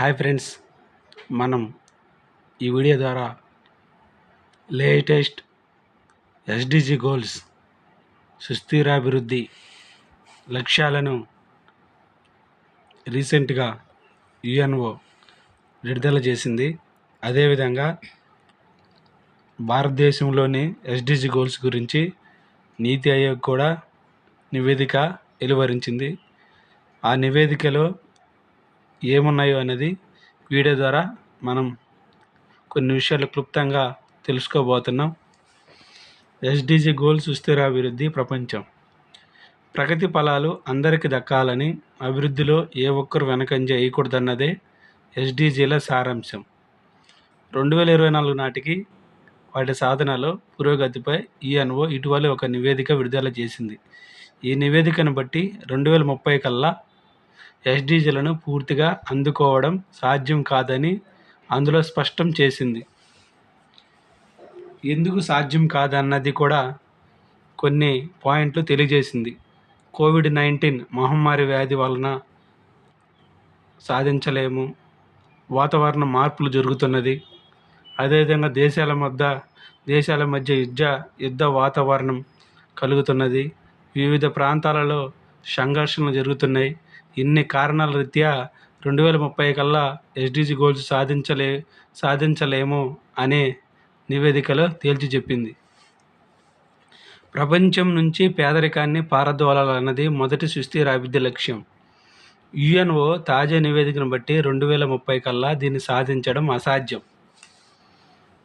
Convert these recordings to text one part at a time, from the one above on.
Hi friends మనం ఈ video ద్వారా లేటెస్ట్ ఎస్డిజి గోల్స్ సుస్థిరాభివృద్ధి లక్ష్యాలను రీసెంట్గా యుఎన్ఓ విడుదల చేసింది. అదేవిధంగా భారతదేశంలోని ఎస్డిజి గోల్స్ గురించి నీతి ఆయోగ్ కూడా నివేదిక వెలువరించింది. ఆ నివేదికలో ఏమున్నాయో అనేది వీడియో ద్వారా మనం కొన్ని విషయాలు క్లుప్తంగా తెలుసుకోబోతున్నాం. ఎస్డిజి గోల్ సుస్థిరాభివృద్ధి ప్రపంచం. ప్రగతి ఫలాలు అందరికీ దక్కాలని అభివృద్ధిలో ఏ ఒక్కరు వెనకంజ వేయకూడదన్నదే ఎస్డిజిల సారాంశం. రెండు వేల ఇరవై నాలుగు నాటికి వాటి సాధనలో పురోగతిపై ఈఎన్ఓ ఇటీవల ఒక నివేదిక విడుదల చేసింది. ఈ నివేదికను బట్టి రెండు వేల ముప్పై కల్లా ఎస్డిజిలను పూర్తిగా అందుకోవడం సాధ్యం కాదని అందులో స్పష్టం చేసింది. ఎందుకు సాధ్యం కాదన్నది కూడా కొన్ని పాయింట్లు తెలియజేసింది. కోవిడ్ నైన్టీన్ మహమ్మారి వ్యాధి వలన సాధించలేము. వాతావరణ మార్పులు జరుగుతున్నది. అదేవిధంగా దేశాల మధ్య దేశాల మధ్య యుద్ధ యుద్ధ వాతావరణం కలుగుతున్నది. వివిధ ప్రాంతాలలో సంఘర్షణలు జరుగుతున్నాయి. ఇన్ని కారణాల రీత్యా రెండు వేల ముప్పై కల్లా ఎస్డిజి గోల్స్ సాధించలే సాధించలేము అనే నివేదికలో తేల్చి చెప్పింది. ప్రపంచం నుంచి పేదరికాన్ని పారదోలాలన్నది మొదటి సుస్థిర అభివృద్ధి లక్ష్యం. యుఎన్ఓ తాజా నివేదికను బట్టి రెండు వేల ముప్పై కల్లా దీన్ని సాధించడం అసాధ్యం.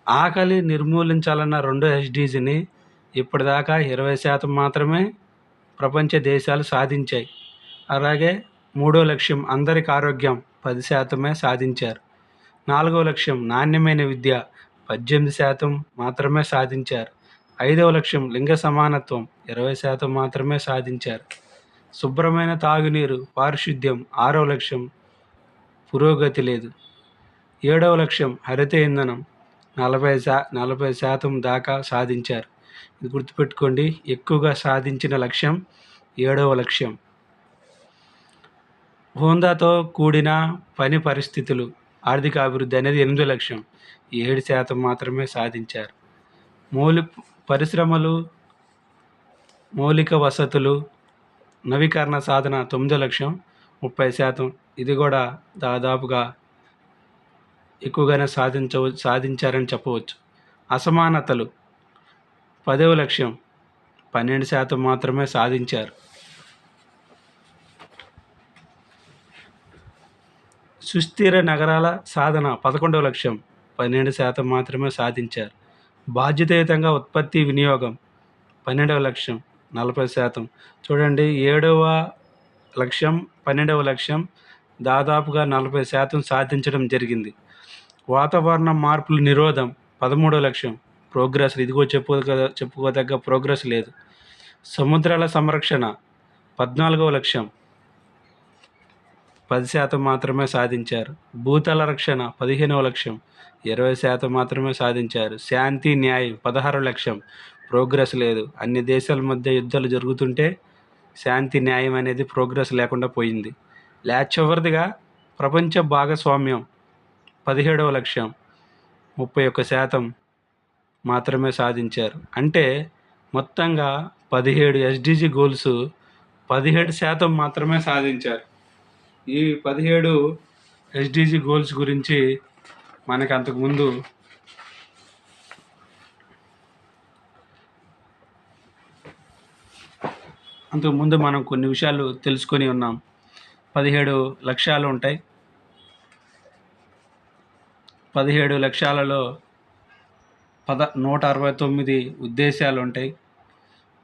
ఆకలి నిర్మూలించాలన్న రెండో ఎస్డీజీని ఇప్పటిదాకా ఇరవై శాతం మాత్రమే ప్రపంచ దేశాలు సాధించాయి. అలాగే మూడో లక్ష్యం అందరికి ఆరోగ్యం పది శాతమే సాధించారు. నాలుగవ లక్ష్యం నాణ్యమైన విద్య పద్దెనిమిది శాతం మాత్రమే సాధించారు. ఐదవ లక్ష్యం లింగ సమానత్వం ఇరవై శాతం మాత్రమే సాధించారు. శుభ్రమైన తాగునీరు పారిశుద్ధ్యం ఆరవ లక్ష్యం పురోగతి లేదు. ఏడవ లక్ష్యం హరిత ఇంధనం నలభై శా నలభై శాతం దాకా సాధించారు. ఇది గుర్తుపెట్టుకోండి ఎక్కువగా సాధించిన లక్ష్యం ఏడవ లక్ష్యం. హోందాతో కూడిన పని పరిస్థితులు ఆర్థిక అభివృద్ధి అనేది ఎనిమిది లక్ష్యం. ఏడు శాతం మాత్రమే సాధించారు. మౌలి పరిశ్రమలు మౌలిక వసతులు నవీకరణ సాధన తొమ్మిది లక్ష్యం. ముప్పై శాతం ఇది కూడా దాదాపుగా ఎక్కువగానే సాధించవ సాధించారని చెప్పవచ్చు. అసమానతలు పదవ లక్ష్యం. పన్నెండు శాతం మాత్రమే సాధించారు. సుస్థిర నగరాల సాధన పదకొండవ లక్ష్యం. పన్నెండు శాతం మాత్రమే సాధించారు. బాధ్యతాయుతంగా ఉత్పత్తి వినియోగం పన్నెండవ లక్ష్యం నలభై శాతం. చూడండి ఏడవ లక్ష్యం పన్నెండవ లక్ష్యం దాదాపుగా నలభై శాతం సాధించడం జరిగింది. వాతావరణ మార్పుల నిరోధం పదమూడవ లక్ష్యం. ప్రోగ్రెస్ ఇదిగో చెప్పు చెప్పుకోదగ్గ ప్రోగ్రెస్ లేదు. సముద్రాల సంరక్షణ పద్నాలుగవ లక్ష్యం. పది శాతం మాత్రమే సాధించారు. భూతల రక్షణ పదిహేనవ లక్ష్యం. ఇరవై శాతం మాత్రమే సాధించారు. శాంతి న్యాయం పదహారు లక్ష్యం. ప్రోగ్రెస్ లేదు. అన్ని దేశాల మధ్య యుద్ధాలు జరుగుతుంటే శాంతి న్యాయం అనేది ప్రోగ్రెస్ లేకుండా పోయింది. లే చివరిదిగా ప్రపంచ భాగస్వామ్యం పదిహేడవ లక్ష్యం. ముప్పై ఒక్క శాతం మాత్రమే సాధించారు. అంటే మొత్తంగా పదిహేడు ఎస్డిజి గోల్స్ పదిహేడు శాతం మాత్రమే సాధించారు. ఈ పదిహేడు ఎస్డిజి గోల్స్ గురించి మనకు అంతకుముందు అంతకుముందు మనం కొన్ని విషయాలు తెలుసుకొని ఉన్నాం. పదిహేడు లక్ష్యాలు ఉంటాయి. పదిహేడు లక్ష్యాలలో పద నూట అరవై తొమ్మిది ఉద్దేశాలు ఉంటాయి.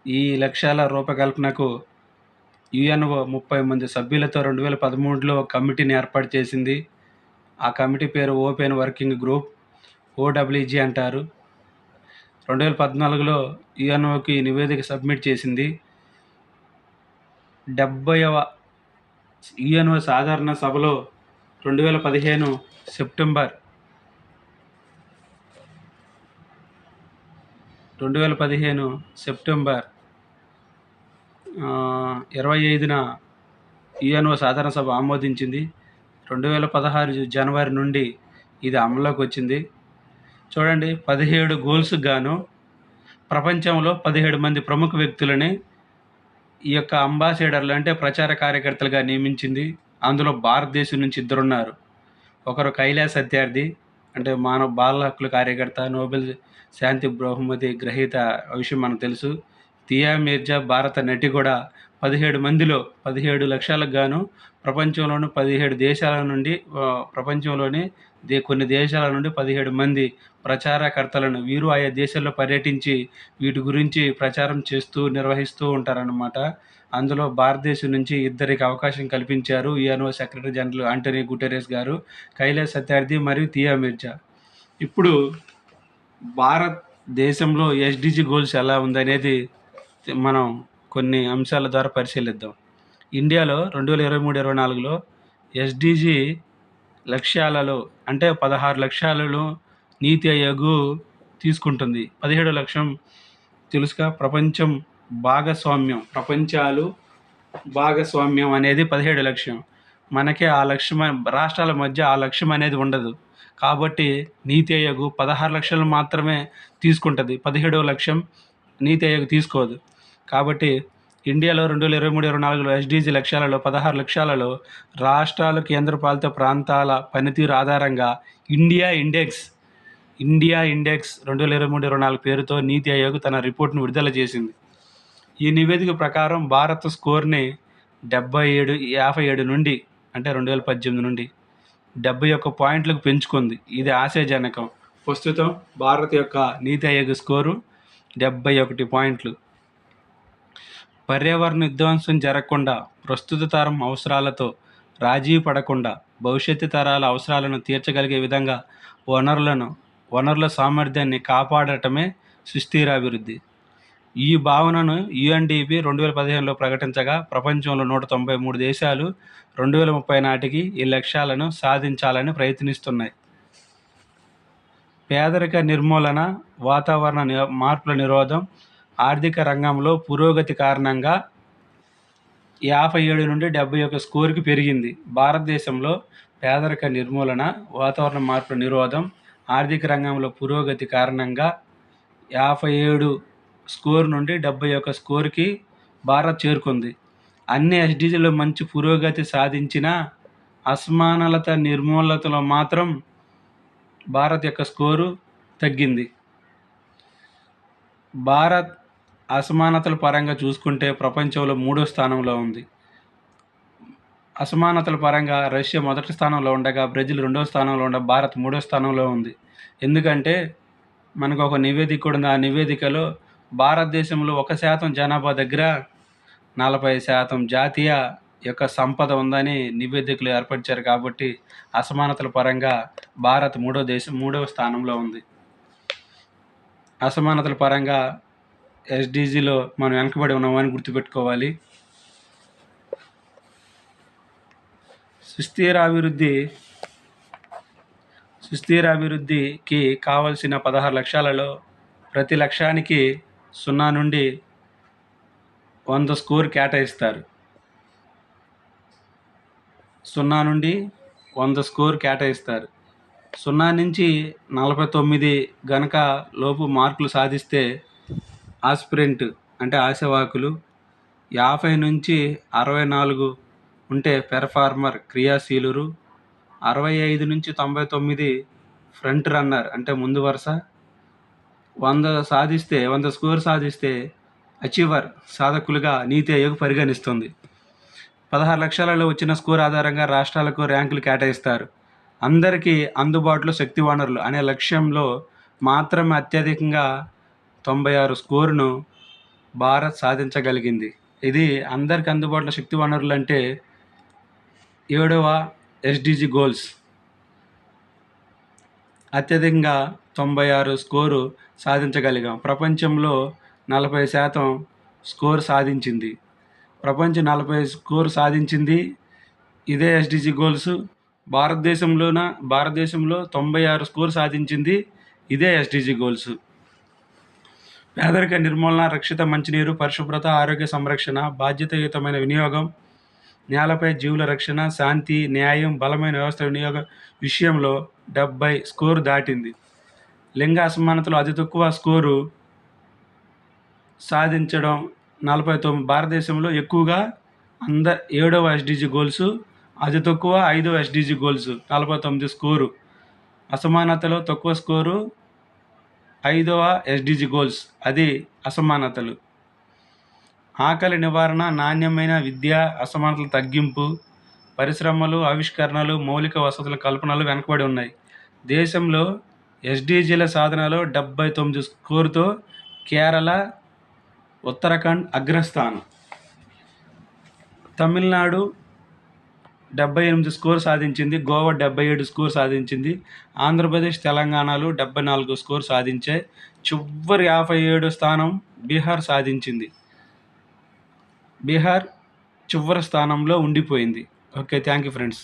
ఈ లక్ష్యాల రూపకల్పనకు యుఎన్ఓ ముప్పై మంది సభ్యులతో రెండు వేల పదమూడులో కమిటీని ఏర్పాటు చేసింది. ఆ కమిటీ పేరు ఓపెన్ వర్కింగ్ గ్రూప్ ఓడబ్ల్యూజీ అంటారు. రెండు వేల పద్నాలుగులో యుఎన్ఓకి నివేదిక సబ్మిట్ చేసింది. డెబ్బైవ యుఎన్ఓ సాధారణ సభలో రెండు వేల పదిహేను సెప్టెంబర్ రెండు వేల పదిహేను సెప్టెంబర్ ఇరవై ఐదున యుఎన్ఓ సాధారణ సభ ఆమోదించింది. రెండు వేల పదహారు జనవరి నుండి ఇది అమల్లోకి వచ్చింది చూడండి పదిహేడు గోల్స్ గాను ప్రపంచంలో పదిహేడు మంది ప్రముఖ వ్యక్తులని ఈ యొక్క అంబాసిడర్లు అంటే ప్రచార కార్యకర్తలుగా నియమించింది. అందులో భారతదేశం నుంచి ఇద్దరున్నారు. ఒకరు కైలాస్ సత్యార్థి అంటే మానవ బాల హక్కుల కార్యకర్త నోబెల్ శాంతి బహుమతి గ్రహీత విషయం మనకు తెలుసు. తియా మీర్జా భారత నటి కూడా పదిహేడు మందిలో పదిహేడు లక్షలకు గాను ప్రపంచంలోని పదిహేడు దేశాల నుండి ప్రపంచంలోని దే కొన్ని దేశాల నుండి పదిహేడు మంది ప్రచారకర్తలను వీరు ఆయా దేశాల్లో పర్యటించి వీటి గురించి ప్రచారం చేస్తూ నిర్వహిస్తూ ఉంటారన్నమాట. అందులో భారతదేశం నుంచి ఇద్దరికి అవకాశం కల్పించారు UNO secretary general Antonio Guterres గారు కైలాస్ సత్యార్థి మరియు తియా మిర్జా. ఇప్పుడు భారతదేశంలో ఎస్డిజి గోల్స్ ఎలా ఉందనేది మనం కొన్ని అంశాల ద్వారా పరిశీలిద్దాం. ఇండియాలో రెండు వేల ఇరవై మూడు ఇరవై నాలుగులో ఎస్డిజి లక్ష్యాలలో అంటే పదహారు లక్ష్యాలలో నీతి ఆయోగ్ తీసుకుంటుంది. పదిహేడు లక్ష్యం తెలుసుగా ప్రపంచం భాగస్వామ్యం ప్రపంచాలు భాగస్వామ్యం అనేది పదిహేడు లక్ష్యం మనకి ఆ లక్ష్యం రాష్ట్రాల మధ్య ఆ లక్ష్యం అనేది ఉండదు. కాబట్టి నీతి ఆయోగ్ పదహారు లక్షలు మాత్రమే తీసుకుంటుంది. పదిహేడవ లక్ష్యం నీతి ఆయోగ్ తీసుకోదు. కాబట్టి ఇండియాలో రెండు వేల ఇరవై మూడు ఇరవై నాలుగులో ఎస్డిజి లక్ష్యాలలో పదహారు లక్ష్యాలలో రాష్ట్రాలు కేంద్రపాలిత ప్రాంతాల పనితీరు ఆధారంగా ఇండియా ఇండెక్స్ ఇండియా ఇండెక్స్ రెండు వేల ఇరవై మూడు ఇరవై నాలుగు పేరుతో నీతి ఆయోగ్ తన రిపోర్ట్ను విడుదల చేసింది. ఈ నివేదిక ప్రకారం భారత్ స్కోర్ని డెబ్బై ఏడు యాభై ఏడు నుండి అంటే రెండు వేల పద్దెనిమిది నుండి డెబ్బై ఒక్క పాయింట్లకు పెంచుకుంది. ఇది ఆశాజనకం. ప్రస్తుతం భారత్ యొక్క నీతి ఆయోగ్ స్కోరు డెబ్బై ఒకటి పాయింట్లు. పర్యావరణ విధ్వంసం జరగకుండా ప్రస్తుత తరం అవసరాలతో రాజీ పడకుండా భవిష్యత్తు తరాల అవసరాలను తీర్చగలిగే విధంగా వనరులను వనరుల సామర్థ్యాన్ని కాపాడటమే సుస్థిరాభివృద్ధి. ఈ భావనను యుఎన్డిపి రెండు వేల పదిహేనులో ప్రకటించగా ప్రపంచంలో నూట తొంభై మూడు దేశాలు రెండు వేల ముప్పై నాటికి ఈ లక్ష్యాలను సాధించాలని ప్రయత్నిస్తున్నాయి. పేదరిక నిర్మూలన వాతావరణ ని- మార్పుల నిరోధం ఆర్థిక రంగంలో పురోగతి కారణంగా యాభై ఏడు నుండి డెబ్బై ఒక స్కోర్కి పెరిగింది. భారతదేశంలో పేదరిక నిర్మూలన వాతావరణ మార్పుల నిరోధం ఆర్థిక రంగంలో పురోగతి కారణంగా యాభై ఏడు స్కోర్ నుండి డెబ్బై ఒక స్కోర్కి భారత్ చేరుకుంది. అన్ని ఎస్డీజీలో మంచి పురోగతి సాధించిన అసమానత నిర్మూలతలో మాత్రం భారత్ యొక్క స్కోరు తగ్గింది. భారత్ అసమానతల పరంగా చూసుకుంటే ప్రపంచంలో మూడో స్థానంలో ఉంది. అసమానతల పరంగా రష్యా మొదటి స్థానంలో ఉండగా బ్రెజిల్ రెండో స్థానంలో ఉండగా భారత్ మూడో స్థానంలో ఉంది. ఎందుకంటే మనకు ఒక నివేదిక కూడా ఉంది. ఆ నివేదికలో భారతదేశంలో ఒక శాతం జనాభా దగ్గర నలభై శాతం జాతీయ యొక్క సంపద ఉందని నివేదికలు ఏర్పరిచారు కాబట్టి అసమానతల పరంగా భారత్ మూడో దేశం మూడవ స్థానంలో ఉంది. అసమానతల పరంగా ఎస్డిజిలో మనం వెనకబడి ఉన్నామని గుర్తుపెట్టుకోవాలి. సుస్థిర అభివృద్ధి సుస్థిర అభివృద్ధికి కావలసిన పదహారు లక్ష్యాలలో ప్రతి లక్ష్యానికి సున్నా నుండి వంద స్కోర్ కేటాయిస్తారు. సున్నా నుండి వంద స్కోర్ కేటాయిస్తారు. సున్నా నుంచి నలభై తొమ్మిది గనక లోపు మార్కులు సాధిస్తే ఆస్పిరెంట్ అంటే ఆశావాకులు యాభై నుంచి అరవై నాలుగు ఉంటే పెర్ఫార్మర్ క్రియాశీలురు. అరవై ఐదు నుంచి తొంభై తొమ్మిది ఫ్రంట్ రన్నర్ అంటే ముందు వరుస. వంద సాధిస్తే వంద స్కోర్ సాధిస్తే అచీవర్ సాధకులుగా నీతి ఆయోగ్ పరిగణిస్తుంది. పదహారు లక్షలలో వచ్చిన స్కోర్ ఆధారంగా రాష్ట్రాలకు ర్యాంకులు కేటాయిస్తారు. అందరికీ అందుబాటులో శక్తి వనరులు అనే లక్ష్యంలో మాత్రమే అత్యధికంగా తొంభై ఆరు స్కోరును భారత్ సాధించగలిగింది. ఇది అందరికి అందుబాటులో శక్తి వనరులు అంటే ఏడవ ఎస్డిజి గోల్స్. అత్యధికంగా తొంభై ఆరు స్కోరు సాధించగలిగాం. ప్రపంచంలో నలభై శాతం స్కోర్ సాధించింది. ప్రపంచం నలభై స్కోర్ సాధించింది ఇదే ఎస్డిజి గోల్స్. భారతదేశంలోన భారతదేశంలో తొంభై ఆరు స్కోర్ సాధించింది ఇదే ఎస్డిజి గోల్స్. పేదరిక నిర్మూలన రక్షిత మంచినీరు పరిశుభ్రత ఆరోగ్య సంరక్షణ బాధ్యతాయుతమైన వినియోగం నేలపై జీవుల రక్షణ శాంతి న్యాయం బలమైన వ్యవస్థ వినియోగ విషయంలో డెబ్బై స్కోరు దాటింది. లింగ అసమానతలో అతి తక్కువ స్కోరు సాధించడం నలభై తొమ్మిది. భారతదేశంలో ఎక్కువగా అంద ఏడవ ఎస్డిజి గోల్స్ అతి తక్కువ ఐదవ ఎస్డిజి గోల్స్ నలభై తొమ్మిది స్కోరు. అసమానతలో తక్కువ స్కోరు ఐదవ ఎస్డిజి గోల్స్ అది అసమానతలు. ఆకలి నివారణ నాణ్యమైన విద్య అసమానతల తగ్గింపు పరిశ్రమలు ఆవిష్కరణలు మౌలిక వసతుల కల్పనలు వెనకబడి ఉన్నాయి. దేశంలో ఎస్డిజిల సాధనలో డెబ్బై తొమ్మిది స్కోరుతో కేరళ ఉత్తరాఖండ్ అగ్రస్థానం. తమిళనాడు డెబ్బై ఎనిమిది స్కోర్ సాధించింది గోవా డెబ్బై ఏడు స్కోర్ సాధించింది ఆంధ్రప్రదేశ్ తెలంగాణలో డెబ్బై నాలుగు స్కోర్ సాధించాయి చివరి యాభై ఏడు స్థానం బీహార్ సాధించింది. బీహార్ చివరి స్థానంలో ఉండిపోయింది. Okay thank you friends.